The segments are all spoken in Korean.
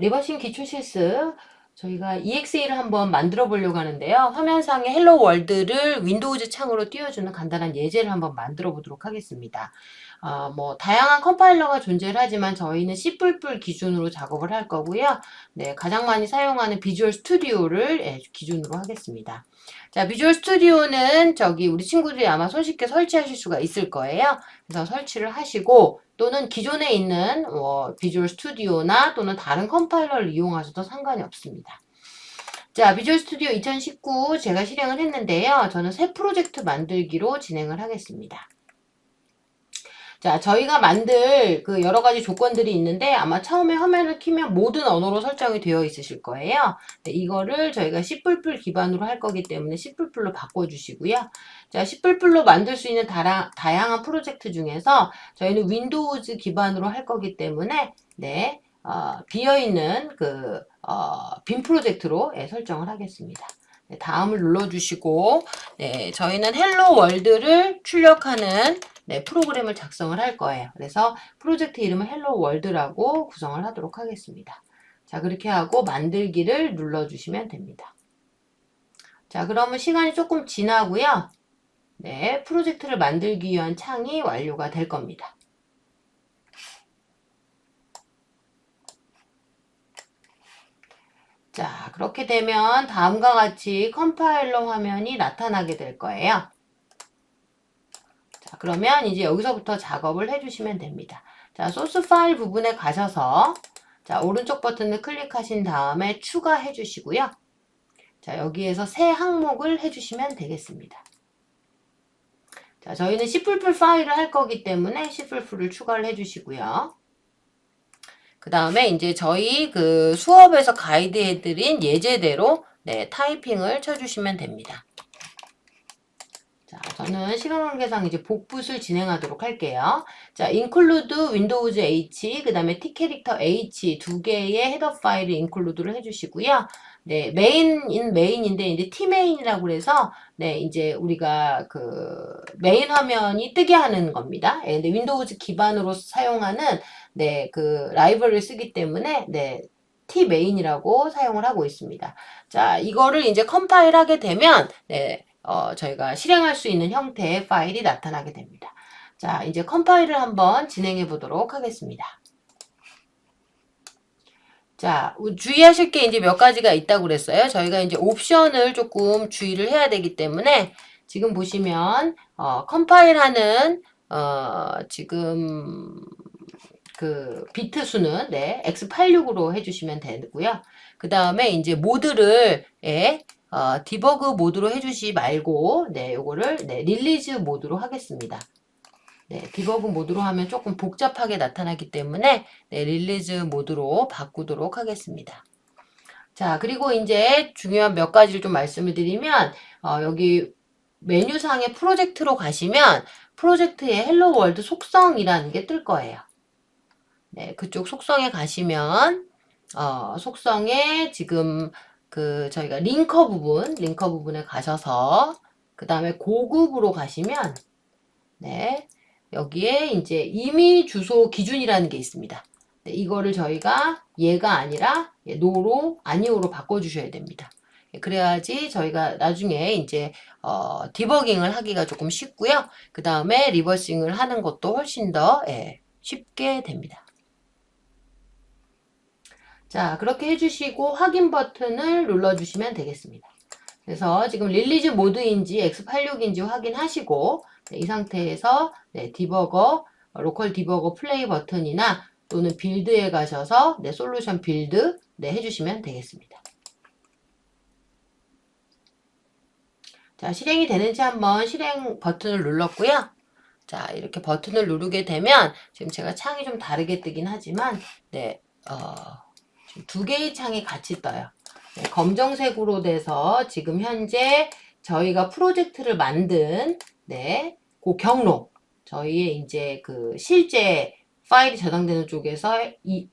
리버싱 기초 실습 저희가 EXE를 한번 만들어 보려고 하는데요. 화면상의 헬로 월드를 윈도우즈 창으로 띄워주는 간단한 예제를 한번 만들어 보도록 하겠습니다. 어, 뭐 다양한 컴파일러가 존재를 하지만 저희는 C++ 기준으로 작업을 할 거고요. 네, 가장 많이 사용하는 비주얼 스튜디오를 예, 기준으로 하겠습니다. 자, 비주얼 스튜디오는 저기 우리 친구들이 아마 손쉽게 설치하실 수가 있을 거예요. 그래서 설치를 하시고 또는 기존에 있는 어, 비주얼 스튜디오나 또는 다른 컴파일러를 이용하셔도 상관이 없습니다. 자, 비주얼 스튜디오 2019 제가 실행을 했는데요. 저는 새 프로젝트 만들기로 진행을 하겠습니다. 자, 저희가 만들 그 여러 가지 조건들이 있는데 아마 처음에 화면을 키면 모든 언어로 설정이 되어 있으실 거예요. 네, 이거를 저희가 C++ 기반으로 할 거기 때문에 C++로 바꿔주시고요. 자, C++로 만들 수 있는 다라, 다양한 프로젝트 중에서 저희는 윈도우즈 기반으로 할 거기 때문에 네, 어, 비어있는 그, 어, 빈 프로젝트로 예, 설정을 하겠습니다. 네, 다음을 눌러주시고, 네, 저희는 헬로 월드를 출력하는 네, 프로그램을 작성을 할 거예요. 그래서 프로젝트 이름은 헬로 월드라고 구성을 하도록 하겠습니다. 자, 그렇게 하고 만들기를 눌러주시면 됩니다. 자, 그러면 시간이 조금 지나고요. 네, 프로젝트를 만들기 위한 창이 완료가 될 겁니다. 자, 그렇게 되면 다음과 같이 컴파일러 화면이 나타나게 될 거예요. 자, 그러면 이제 여기서부터 작업을 해주시면 됩니다. 자, 소스 파일 부분에 가셔서 자, 오른쪽 버튼을 클릭하신 다음에 추가해 주시고요. 자, 여기에서 새 항목을 해주시면 되겠습니다. 자, 저희는 C++ 파일을 할 거기 때문에 C++를 추가를 해주시고요. 그 다음에 이제 저희 그 수업에서 가이드해드린 예제대로 네, 타이핑을 쳐주시면 됩니다. 자, 저는 시간 관계상 이제 복붙을 진행하도록 할게요. 자, include windows h, 그 다음에 t 캐릭터 h 두 개의 헤더 파일을 include를 해주시고요. 네, 메인인 메인인데 이제 t 메인이라고 그래서 네, 이제 우리가 그 메인 화면이 뜨게 하는 겁니다. 예, 근데 윈도우즈 기반으로 사용하는 네, 그 라이브러리를 쓰기 때문에 네, t 메인이라고 사용을 하고 있습니다. 자, 이거를 이제 컴파일 하게 되면 네, 어, 저희가 실행할 수 있는 형태의 파일이 나타나게 됩니다. 자, 이제 컴파일을 한번 진행해 보도록 하겠습니다. 자, 주의하실 게 이제 몇 가지가 있다고 그랬어요. 저희가 이제 옵션을 조금 주의를 해야 되기 때문에 지금 보시면 어, 컴파일하는 어, 지금 그 비트 수는 네, x86으로 해주시면 되고요. 그 다음에 이제 모드를 예, 어, 디버그 모드로 해주시 말고 네, 요거를 네, 릴리즈 모드로 하겠습니다. 네, 디버그 모드로 하면 조금 복잡하게 나타나기 때문에 네, 릴리즈 모드로 바꾸도록 하겠습니다. 자, 그리고 이제 중요한 몇 가지를 좀 말씀을 드리면 어, 여기 메뉴상의 프로젝트로 가시면 프로젝트의 헬로 월드 속성이라는 게 뜰 거예요. 네, 그쪽 속성에 가시면 어, 속성에 지금 그 저희가 링커 부분, 링커 부분에 가셔서 그 다음에 고급으로 가시면 네, 여기에 이제 임의 주소 기준이라는 게 있습니다. 네, 이거를 저희가 얘가 아니라 노로 아니오로 바꿔주셔야 됩니다. 예, 그래야지 저희가 나중에 이제 어, 디버깅을 하기가 조금 쉽고요. 그 다음에 리버싱을 하는 것도 훨씬 더 예, 쉽게 됩니다. 자, 그렇게 해주시고 확인 버튼을 눌러주시면 되겠습니다. 그래서 지금 릴리즈 모드인지 x86인지 확인하시고 네, 이 상태에서 네, 디버거, 로컬 디버거 플레이 버튼이나 또는 빌드에 가셔서 네, 솔루션 빌드 네, 해주시면 되겠습니다. 자, 실행이 되는지 한번 실행 버튼을 눌렀고요. 자, 이렇게 버튼을 누르게 되면 지금 제가 창이 좀 다르게 뜨긴 하지만 네, 어, 두 개의 창이 같이 떠요. 네, 검정색으로 돼서 지금 현재 저희가 프로젝트를 만든 네, 그 경로 저희의 이제 그 실제 파일이 저장되는 쪽에서 이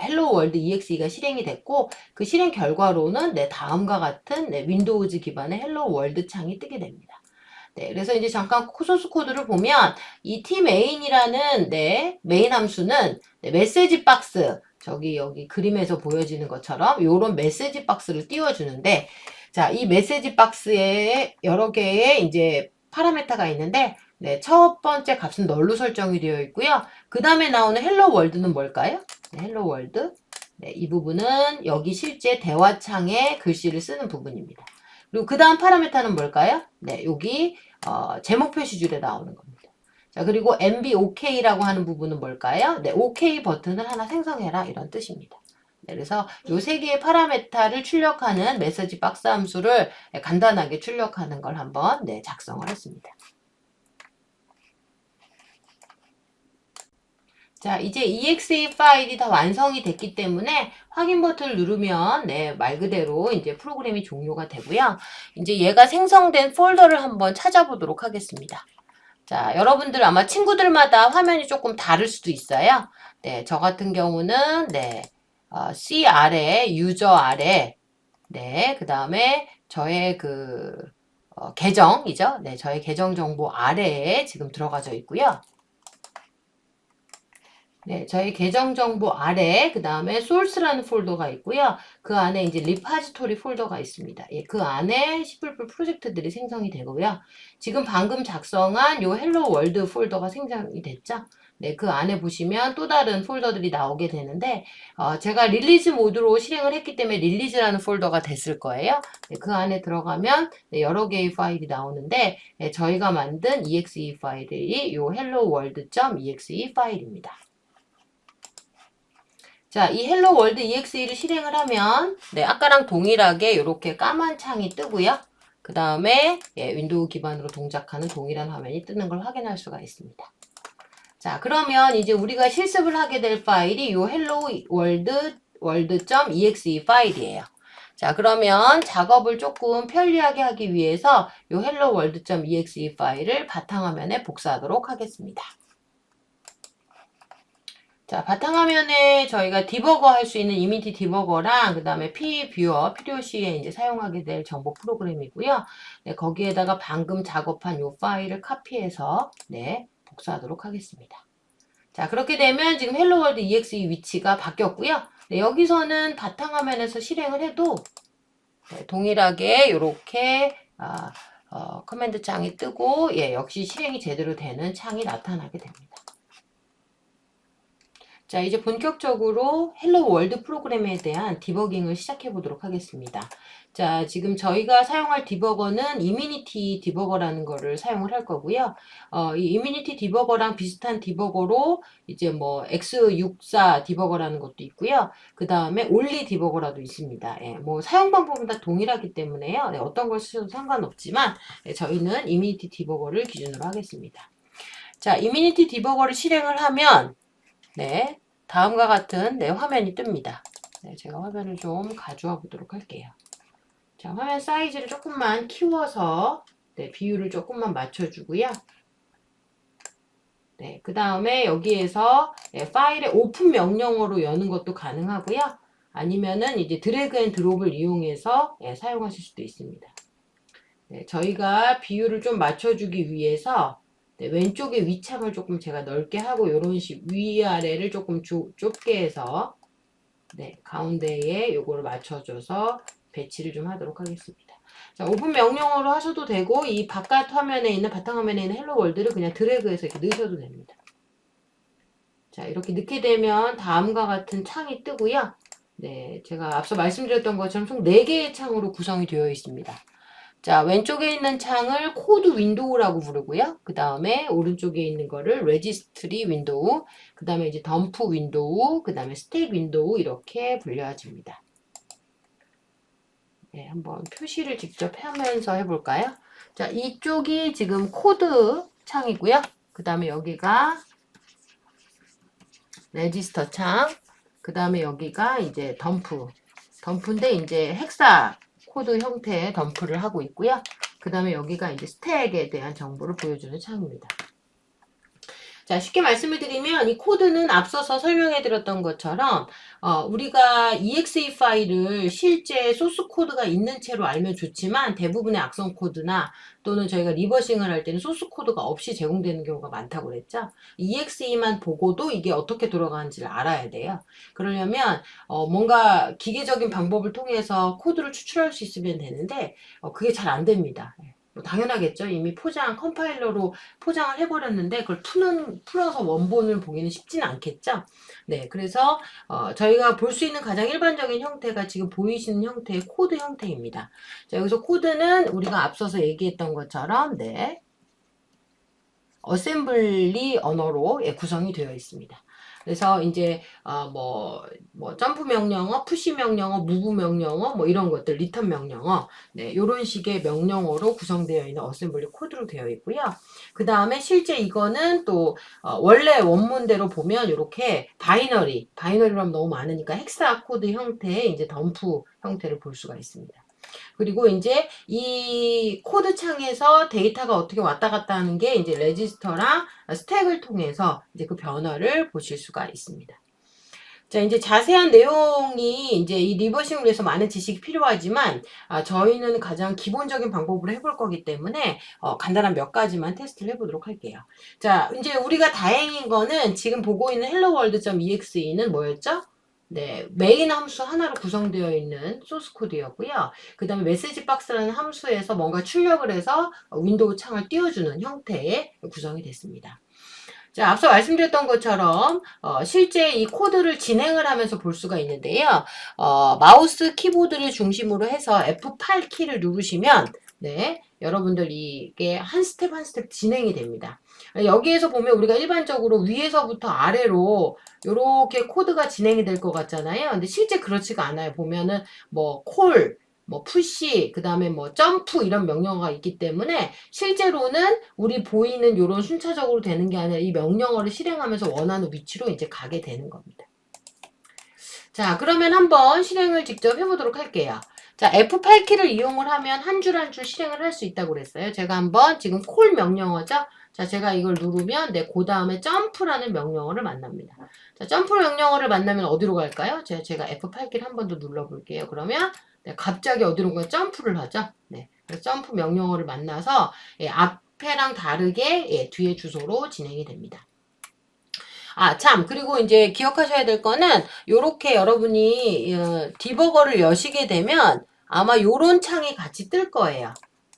헬로 월드 EXE가 실행이 됐고 그 실행 결과로는 네, 다음과 같은 네, 윈도우즈 기반의 헬로 월드 창이 뜨게 됩니다. 네, 그래서 이제 잠깐 소스 코드를 보면 이 tmain이라는 네, 메인 함수는 네, 메시지 박스 저기 여기 그림에서 보여지는 것처럼 요런 메시지 박스를 띄워주는데 자, 이 메시지 박스에 여러 개의 이제 파라메타가 있는데 네, 첫 번째 값은 널로 설정이 되어 있고요. 그 다음에 나오는 헬로 월드는 뭘까요? 네, 헬로 월드. 네, 이 부분은 여기 실제 대화창에 글씨를 쓰는 부분입니다. 그리고 그 다음 파라메타는 뭘까요? 네, 여기 어, 제목 표시줄에 나오는 겁니다. 자, 그리고 MB OK라고 하는 부분은 뭘까요? 네, OK 버튼을 하나 생성해라 이런 뜻입니다. 네, 그래서 이세 개의 파라메타를 출력하는 메시지 박스 함수를 간단하게 출력하는 걸 한번 네, 작성을 했습니다. 자, 이제 exe 파일이 다 완성이 됐기 때문에 확인 버튼을 누르면 네, 말 그대로 이제 프로그램이 종료가 되고요. 이제 얘가 생성된 폴더를 한번 찾아보도록 하겠습니다. 자, 여러분들 아마 친구들마다 화면이 조금 다를 수도 있어요. 네, 저 같은 경우는 네, 어, C 아래, 유저 아래, 네, 그 다음에 저의 그 어, 계정이죠. 네, 저의 계정 정보 아래에 지금 들어가져 있고요. 네, 저희 계정 정보 아래 그 다음에 source라는 폴더가 있고요. 그 안에 이제 리파지토리 폴더가 있습니다. 예, 그 안에 시플플 프로젝트들이 생성이 되고요. 지금 방금 작성한 요 헬로 월드 폴더가 생성이 됐죠. 네, 그 안에 보시면 또 다른 폴더들이 나오게 되는데 어, 제가 릴리즈 모드로 실행을 했기 때문에 릴리즈라는 폴더가 됐을 거예요. 네, 그 안에 들어가면 네, 여러 개의 파일이 나오는데 네, 저희가 만든 exe 파일이 요 helloworld.exe 파일입니다. 자, 이 헬로 월드 exe를 실행을 하면 네, 아까랑 동일하게 이렇게 까만 창이 뜨고요. 그 다음에 예, 윈도우 기반으로 동작하는 동일한 화면이 뜨는 걸 확인할 수가 있습니다. 자, 그러면 이제 우리가 실습을 하게 될 파일이 이 헬로 월드 월드.exe 파일이에요. 자, 그러면 작업을 조금 편리하게 하기 위해서 이 hello world.exe 파일을 바탕화면에 복사하도록 하겠습니다. 자, 바탕화면에 저희가 디버거 할 수 있는 이미티 디버거랑 그 다음에 P뷰어 필요시에 이제 사용하게 될 정보 프로그램이고요. 네, 거기에다가 방금 작업한 이 파일을 카피해서 네, 복사하도록 하겠습니다. 자, 그렇게 되면 지금 헬로월드 exe 위치가 바뀌었고요. 네, 여기서는 바탕화면에서 실행을 해도 네, 동일하게 이렇게 아, 어, 커맨드 창이 뜨고 예, 역시 실행이 제대로 되는 창이 나타나게 됩니다. 자, 이제 본격적으로 헬로 월드 프로그램에 대한 디버깅을 시작해 보도록 하겠습니다. 자, 지금 저희가 사용할 디버거는 이미니티 디버거라는 거를 사용을 할 거고요. 어, 이 이미니티 디버거랑 비슷한 디버거로 이제 뭐 X64 디버거라는 것도 있고요. 그 다음에 올리 디버거라도 있습니다. 예, 뭐 사용 방법은 다 동일하기 때문에요. 네, 어떤 걸 쓰셔도 상관없지만 예, 저희는 이미니티 디버거를 기준으로 하겠습니다. 자, 이미니티 디버거를 실행을 하면 네, 다음과 같은 네, 화면이 뜹니다. 네, 제가 화면을 좀 가져와 보도록 할게요. 자, 화면 사이즈를 조금만 키워서 네, 비율을 조금만 맞춰주고요. 네, 그 다음에 여기에서 네, 파일의 오픈 명령어로 여는 것도 가능하고요. 아니면은 이제 드래그 앤 드롭을 이용해서 네, 사용하실 수도 있습니다. 네, 저희가 비율을 좀 맞춰주기 위해서 네, 왼쪽에 위창을 조금 제가 넓게 하고 이런 식 위아래를 조금 좁, 좁게 해서 네, 가운데에 요거를 맞춰줘서 배치를 좀 하도록 하겠습니다. 자, 오픈 명령어로 하셔도 되고 이 바깥 화면에 있는 바탕화면에 있는 헬로 월드를 그냥 드래그해서 이렇게 넣으셔도 됩니다. 자, 이렇게 넣게 되면 다음과 같은 창이 뜨고요. 네, 제가 앞서 말씀드렸던 것처럼 총 4개의 창으로 구성이 되어 있습니다. 자, 왼쪽에 있는 창을 코드 윈도우라고 부르고요. 그 다음에 오른쪽에 있는 거를 레지스트리 윈도우, 그 다음에 이제 덤프 윈도우, 그 다음에 스택 윈도우 이렇게 불려집니다. 네, 한번 표시를 직접 하면서 해볼까요? 자, 이쪽이 지금 코드 창이고요. 그 다음에 여기가 레지스터 창, 그 다음에 여기가 이제 덤프, 덤프인데 이제 헥사 코드 형태의 덤프를 하고 있고요. 그 다음에 여기가 이제 스택에 대한 정보를 보여주는 창입니다. 자, 쉽게 말씀을 드리면 이 코드는 앞서서 설명해 드렸던 것처럼 어, 우리가 exe 파일을 실제 소스 코드가 있는 채로 알면 좋지만 대부분의 악성 코드나 또는 저희가 리버싱을 할 때는 소스 코드가 없이 제공되는 경우가 많다고 그랬죠. exe만 보고도 이게 어떻게 돌아가는지를 알아야 돼요. 그러려면 어, 뭔가 기계적인 방법을 통해서 코드를 추출할 수 있으면 되는데 어, 그게 잘 안 됩니다. 예. 뭐 당연하겠죠. 이미 포장 컴파일러로 포장을 해버렸는데 그걸 푸는 풀어서 원본을 보기는 쉽지는 않겠죠. 네, 그래서 어, 저희가 볼 수 있는 가장 일반적인 형태가 지금 보이시는 형태의 코드 형태입니다. 자, 여기서 코드는 우리가 앞서서 얘기했던 것처럼 네. 어셈블리 언어로 예, 구성이 되어 있습니다. 그래서 이제 어, 뭐, 뭐 점프 명령어, 푸시 명령어, 무브 명령어, 뭐 이런 것들, 리턴 명령어, 네, 이런 식의 명령어로 구성되어 있는 어셈블리 코드로 되어 있고요. 그 다음에 실제 이거는 또 어, 원래 원문대로 보면 이렇게 바이너리, 바이너리로 하면 너무 많으니까 헥사 코드 형태의 이제 덤프 형태를 볼 수가 있습니다. 그리고 이제 이 코드 창에서 데이터가 어떻게 왔다 갔다 하는 게 이제 레지스터랑 스택을 통해서 이제 그 변화를 보실 수가 있습니다. 자, 이제 자세한 내용이 이제 이 리버싱을 위해서 많은 지식이 필요하지만 아, 저희는 가장 기본적인 방법으로 해볼 거기 때문에 어, 간단한 몇 가지만 테스트를 해보도록 할게요. 자, 이제 우리가 다행인 거는 지금 보고 있는 helloworld.exe는 뭐였죠? 네, 메인 함수 하나로 구성되어 있는 소스 코드였고요. 그 다음에 메시지 박스라는 함수에서 뭔가 출력을 해서 윈도우 창을 띄워주는 형태의 구성이 됐습니다. 자, 앞서 말씀드렸던 것처럼 어, 실제 이 코드를 진행을 하면서 볼 수가 있는데요. 어, 마우스 키보드를 중심으로 해서 F8 키를 누르시면 네, 여러분들 이게 한 스텝 한 스텝 진행이 됩니다. 여기에서 보면 우리가 일반적으로 위에서부터 아래로 이렇게 코드가 진행이 될 것 같잖아요. 근데 실제 그렇지가 않아요. 보면은 뭐 콜, 뭐 푸시, 그 다음에 뭐 점프 이런 명령어가 있기 때문에 실제로는 우리 보이는 이런 순차적으로 되는 게 아니라 이 명령어를 실행하면서 원하는 위치로 이제 가게 되는 겁니다. 자, 그러면 한번 실행을 직접 해보도록 할게요. 자, F8키를 이용을 하면 한 줄 한 줄 실행을 할 수 있다고 그랬어요. 제가 한번 지금 콜 명령어죠? 자, 제가 이걸 누르면 네, 그 다음에 점프라는 명령어를 만납니다. 자, 점프 명령어를 만나면 어디로 갈까요? 제가, 제가 F8키를 한 번 더 눌러볼게요. 그러면 네, 갑자기 어디로 가요? 점프를 하죠. 네, 점프 명령어를 만나서 예, 앞에랑 다르게 예, 뒤에 주소로 진행이 됩니다. 아, 참, 그리고 이제 기억하셔야 될 거는, 요렇게 여러분이, 어, 디버거를 여시게 되면, 아마 요런 창이 같이 뜰 거예요.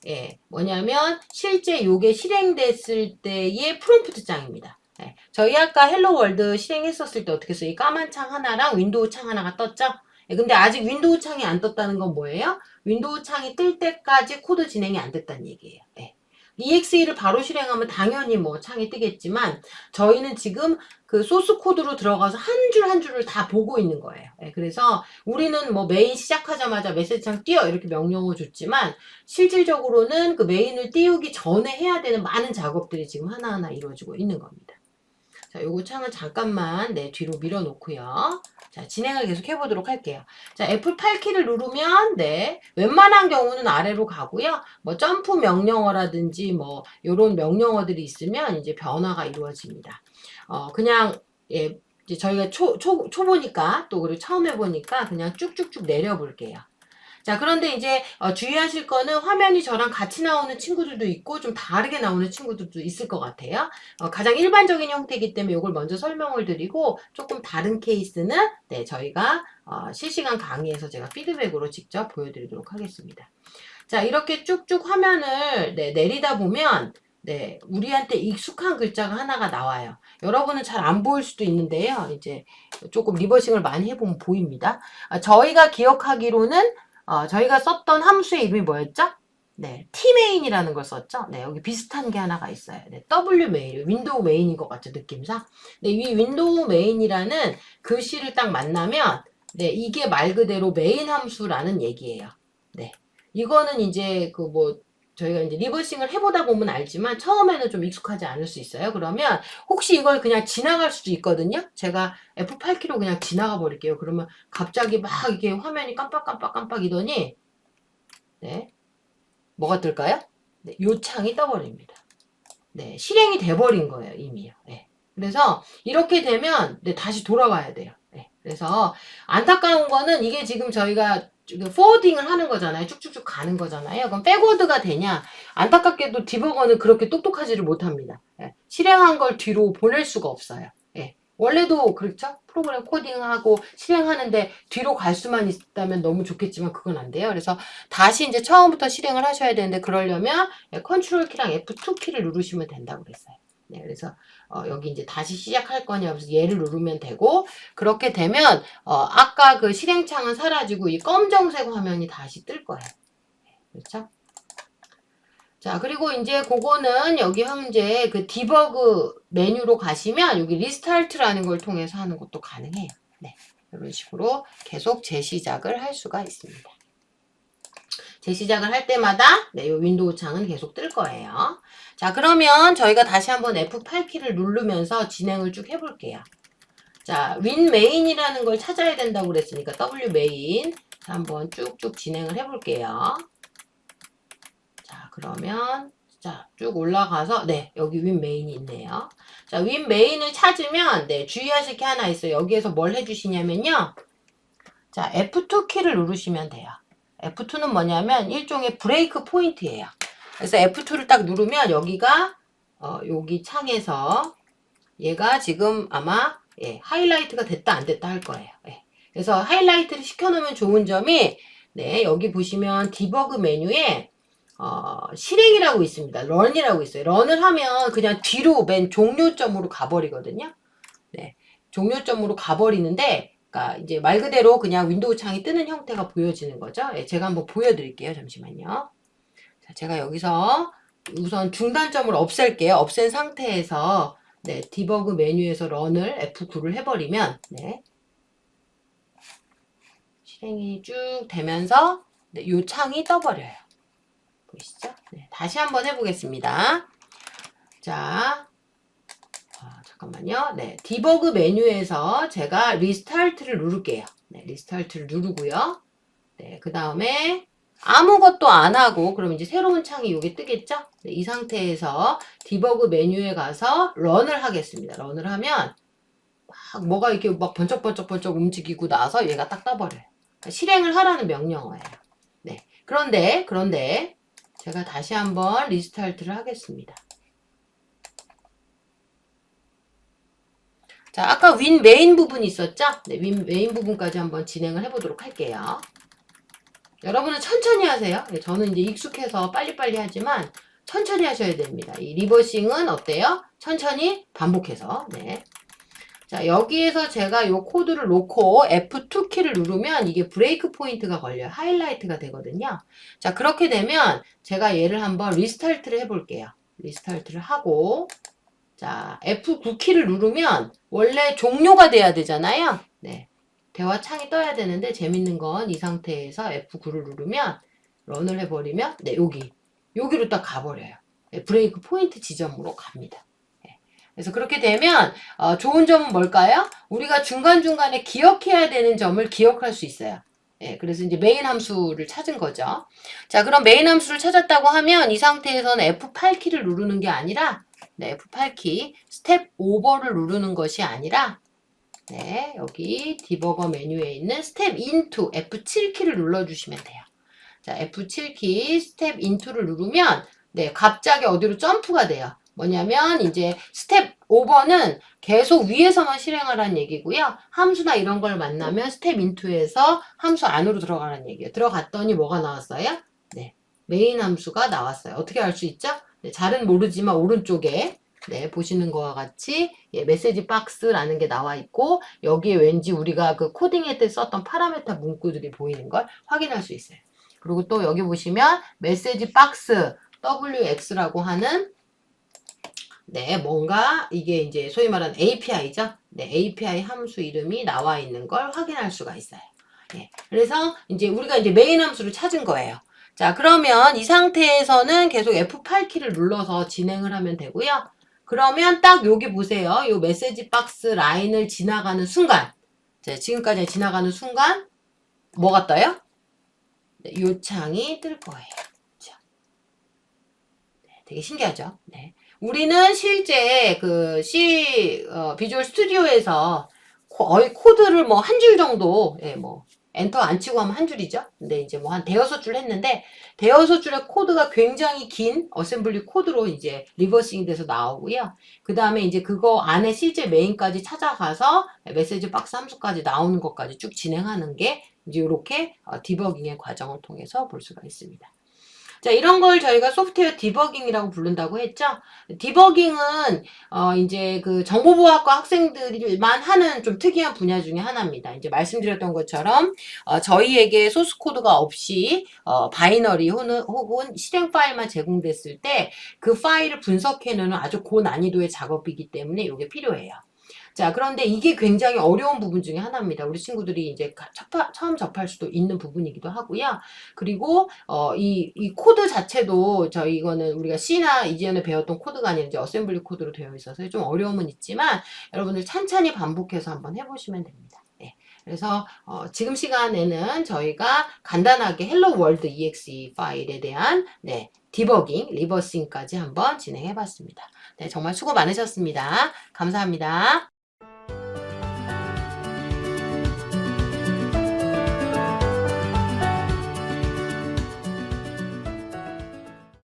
예, 뭐냐면, 실제 요게 실행됐을 때의 프롬프트 창입니다. 예, 저희 아까 헬로 월드 실행했었을 때 어떻게 했어요? 이 까만 창 하나랑 윈도우 창 하나가 떴죠? 예, 근데 아직 윈도우 창이 안 떴다는 건 뭐예요? 윈도우 창이 뜰 때까지 코드 진행이 안 됐다는 얘기예요. 예. EXE를 바로 실행하면 당연히 뭐 창이 뜨겠지만 저희는 지금 그 소스 코드로 들어가서 한 줄 한 줄을 다 보고 있는 거예요. 예, 그래서 우리는 뭐 메인 시작하자마자 메시지창 띄워 이렇게 명령어 줬지만 실질적으로는 그 메인을 띄우기 전에 해야 되는 많은 작업들이 지금 하나하나 이루어지고 있는 겁니다. 자, 요거 창은 잠깐만 네, 뒤로 밀어 놓고요. 자, 진행을 계속 해보도록 할게요. 자, F8키를 누르면, 네, 웬만한 경우는 아래로 가고요. 뭐, 점프 명령어라든지, 뭐, 요런 명령어들이 있으면 이제 변화가 이루어집니다. 어, 그냥, 예, 이제 저희가 초, 초, 초보니까, 또 그리고 처음 해보니까 그냥 쭉쭉쭉 내려볼게요. 자, 그런데 이제 어, 주의하실 거는 화면이 저랑 같이 나오는 친구들도 있고 좀 다르게 나오는 친구들도 있을 것 같아요. 어, 가장 일반적인 형태이기 때문에 이걸 먼저 설명을 드리고 조금 다른 케이스는 네, 저희가 어, 실시간 강의에서 제가 피드백으로 직접 보여드리도록 하겠습니다. 자, 이렇게 쭉쭉 화면을 네, 내리다 보면 네, 우리한테 익숙한 글자가 하나가 나와요. 여러분은 잘 안 보일 수도 있는데요. 이제 조금 리버싱을 많이 해보면 보입니다. 아, 저희가 기억하기로는 어, 저희가 썼던 함수의 이름이 뭐였죠? 네, tmain이라는 걸 썼죠. 네, 여기 비슷한 게 하나가 있어요. 네, wmain, 윈도우 메인인 것 같죠, 느낌상. 네, 이 윈도우 메인이라는 글씨를 딱 만나면, 네, 이게 말 그대로 메인 함수라는 얘기예요. 네, 이거는 이제 그 뭐, 저희가 이제 리버싱을 해보다 보면 알지만 처음에는 좀 익숙하지 않을 수 있어요. 그러면 혹시 이걸 그냥 지나갈 수도 있거든요. 제가 F8키로 그냥 지나가 버릴게요. 그러면 갑자기 막 이게 화면이 깜빡깜빡깜빡이더니 네. 뭐가 뜰까요? 네, 요 창이 떠버립니다. 네, 실행이 돼버린 거예요, 이미요. 네. 그래서 이렇게 되면 네, 다시 돌아와야 돼요. 네, 그래서 안타까운 거는 이게 지금 저희가 포워딩을 하는 거잖아요. 쭉쭉쭉 가는 거잖아요. 그럼 백워드가 되냐? 안타깝게도 디버거는 그렇게 똑똑하지를 못합니다. 예, 실행한 걸 뒤로 보낼 수가 없어요. 예, 원래도 그렇죠? 프로그램 코딩하고 실행하는데 뒤로 갈 수만 있다면 너무 좋겠지만 그건 안 돼요. 그래서 다시 이제 처음부터 실행을 하셔야 되는데 그러려면 예, 컨트롤 키랑 F2 키를 누르시면 된다고 그랬어요. 네, 그래서 어, 여기 이제 다시 시작할 거냐 그래서 얘를 누르면 되고 그렇게 되면 어, 아까 그 실행창은 사라지고 이 검정색 화면이 다시 뜰 거예요. 그렇죠? 자, 그리고 이제 그거는 여기 현재 그 디버그 메뉴로 가시면 여기 리스타트라는 걸 통해서 하는 것도 가능해요. 네. 이런 식으로 계속 재시작을 할 수가 있습니다. 재시작을 할 때마다 네, 요 윈도우 창은 계속 뜰 거예요. 자, 그러면 저희가 다시 한번 F8키를 누르면서 진행을 쭉 해볼게요. 자, 윈 메인이라는 걸 찾아야 된다고 그랬으니까 W 메인 한번 쭉쭉 진행을 해볼게요. 자, 그러면 자, 쭉 올라가서 네, 여기 윈 메인이 있네요. 자, 윈 메인을 찾으면 네, 주의하실 게 하나 있어요. 여기에서 뭘 해주시냐면요. 자, F2 키를 누르시면 돼요. F2는 뭐냐면 일종의 브레이크 포인트예요. 그래서 F2를 딱 누르면 여기가 어, 여기 창에서 얘가 지금 아마 예, 하이라이트가 됐다 안 됐다 할 거예요. 예. 그래서 하이라이트를 시켜놓으면 좋은 점이 네 여기 보시면 디버그 메뉴에 어, 실행이라고 있습니다. 런이라고 있어요. 런을 하면 그냥 뒤로 맨 종료점으로 가버리거든요. 네, 종료점으로 가버리는데, 그러니까 이제 말 그대로 그냥 윈도우 창이 뜨는 형태가 보여지는 거죠. 예, 제가 한번 보여드릴게요. 잠시만요. 자, 제가 여기서 우선 중단점을 없앨게요. 없앤 상태에서 네, 디버그 메뉴에서 런을 F9를 해버리면 네, 실행이 쭉 되면서 네, 요 창이 떠버려요. 보이시죠? 네, 다시 한번 해보겠습니다. 자, 아, 잠깐만요. 네, 디버그 메뉴에서 제가 리스타트를 누를게요. 네, 리스타트를 누르고요. 네, 그 다음에 아무것도 안 하고 그럼 이제 새로운 창이 여기 뜨겠죠? 네, 이 상태에서 디버그 메뉴에 가서 런을 하겠습니다. 런을 하면 막 뭐가 이렇게 막 번쩍번쩍번쩍 움직이고 나서 얘가 딱 떠버려요. 그러니까 실행을 하라는 명령어예요. 네, 그런데 그런데 제가 다시 한번 리스타트를 하겠습니다. 자, 아까 윈 메인 부분 있었죠? 네, 윈 메인 부분까지 한번 진행을 해보도록 할게요. 여러분은 천천히 하세요. 네, 저는 이제 익숙해서 빨리빨리 하지만 천천히 하셔야 됩니다. 이 리버싱은 어때요? 천천히 반복해서. 네. 자, 여기에서 제가 요 코드를 놓고 F2 키를 누르면 이게 브레이크 포인트가 걸려요. 하이라이트가 되거든요. 자, 그렇게 되면 제가 얘를 한번 리스타트를 해볼게요. 리스타트를 하고, 자, F9 키를 누르면 원래 종료가 돼야 되잖아요. 네. 대화 창이 떠야 되는데 재밌는 건 이 상태에서 F9를 누르면 런을 해버리면 네, 여기. 여기로 딱 가버려요. 네, 브레이크 포인트 지점으로 갑니다. 그래서 그렇게 되면 어, 좋은 점은 뭘까요? 우리가 중간중간에 기억해야 되는 점을 기억할 수 있어요. 예, 그래서 이제 메인 함수를 찾은 거죠. 자, 그럼 메인 함수를 찾았다고 하면 이 상태에서는 F8키를 누르는 게 아니라 네, F8키 스텝 오버를 누르는 것이 아니라 네, 여기 디버거 메뉴에 있는 스텝 인투 F7키를 눌러주시면 돼요. 자, F7키 스텝 인투를 누르면 네, 갑자기 어디로 점프가 돼요. 뭐냐면 이제 스텝 5번은 계속 위에서만 실행하라는 얘기고요. 함수나 이런 걸 만나면 스텝 인투에서 함수 안으로 들어가라는 얘기예요. 들어갔더니 뭐가 나왔어요? 네. 메인 함수가 나왔어요. 어떻게 알 수 있죠? 네, 잘은 모르지만 오른쪽에 네, 보시는 거와 같이 예, 메시지 박스라는 게 나와 있고 여기에 왠지 우리가 그 코딩할 때 썼던 파라메타 문구들이 보이는 걸 확인할 수 있어요. 그리고 또 여기 보시면 메시지 박스 WX라고 하는 네, 뭔가 이게 이제 소위 말하는 API죠. 네, API 함수 이름이 나와 있는 걸 확인할 수가 있어요. 네, 그래서 이제 우리가 이제 메인 함수를 찾은 거예요. 자, 그러면 이 상태에서는 계속 F8키를 눌러서 진행을 하면 되고요. 그러면 딱 여기 보세요. 이 메시지 박스 라인을 지나가는 순간, 자, 지금까지 지나가는 순간 뭐가 떠요? 네, 요 창이 뜰 거예요. 자, 네, 되게 신기하죠. 네. 우리는 실제 그 C 어, 비주얼 스튜디오에서 거의 코드를 뭐 한 줄 정도, 예, 뭐 엔터 안 치고 하면 한 줄이죠. 근데 이제 뭐 한 대여섯 줄 했는데 대여섯 줄의 코드가 굉장히 긴 어셈블리 코드로 이제 리버싱 돼서 나오고요. 그 다음에 이제 그거 안에 실제 메인까지 찾아가서 메시지 박스 함수까지 나오는 것까지 쭉 진행하는 게 이제 이렇게 어, 디버깅의 과정을 통해서 볼 수가 있습니다. 자, 이런 걸 저희가 소프트웨어 디버깅이라고 부른다고 했죠. 디버깅은 어 이제 그 정보보호학과 학생들만 하는 좀 특이한 분야 중에 하나입니다. 이제 말씀드렸던 것처럼 어 저희에게 소스 코드가 없이 어 바이너리 혹은, 혹은 실행 파일만 제공됐을 때 그 파일을 분석해내는 아주 고난이도의 작업이기 때문에 이게 필요해요. 자, 그런데 이게 굉장히 어려운 부분 중에 하나입니다. 우리 친구들이 이제 가- 첫- 처음 접할 수도 있는 부분이기도 하고요. 그리고 어, 이, 이 코드 자체도 저희 이거는 우리가 C나 이전에 배웠던 코드가 아니라 이제 어셈블리 코드로 되어 있어서 좀 어려움은 있지만 여러분들 찬찬히 반복해서 한번 해보시면 됩니다. 네. 그래서 어, 지금 시간에는 저희가 간단하게 헬로 월드 exe 파일에 대한 네, 디버깅, 리버싱까지 한번 진행해 봤습니다. 네, 정말 수고 많으셨습니다. 감사합니다.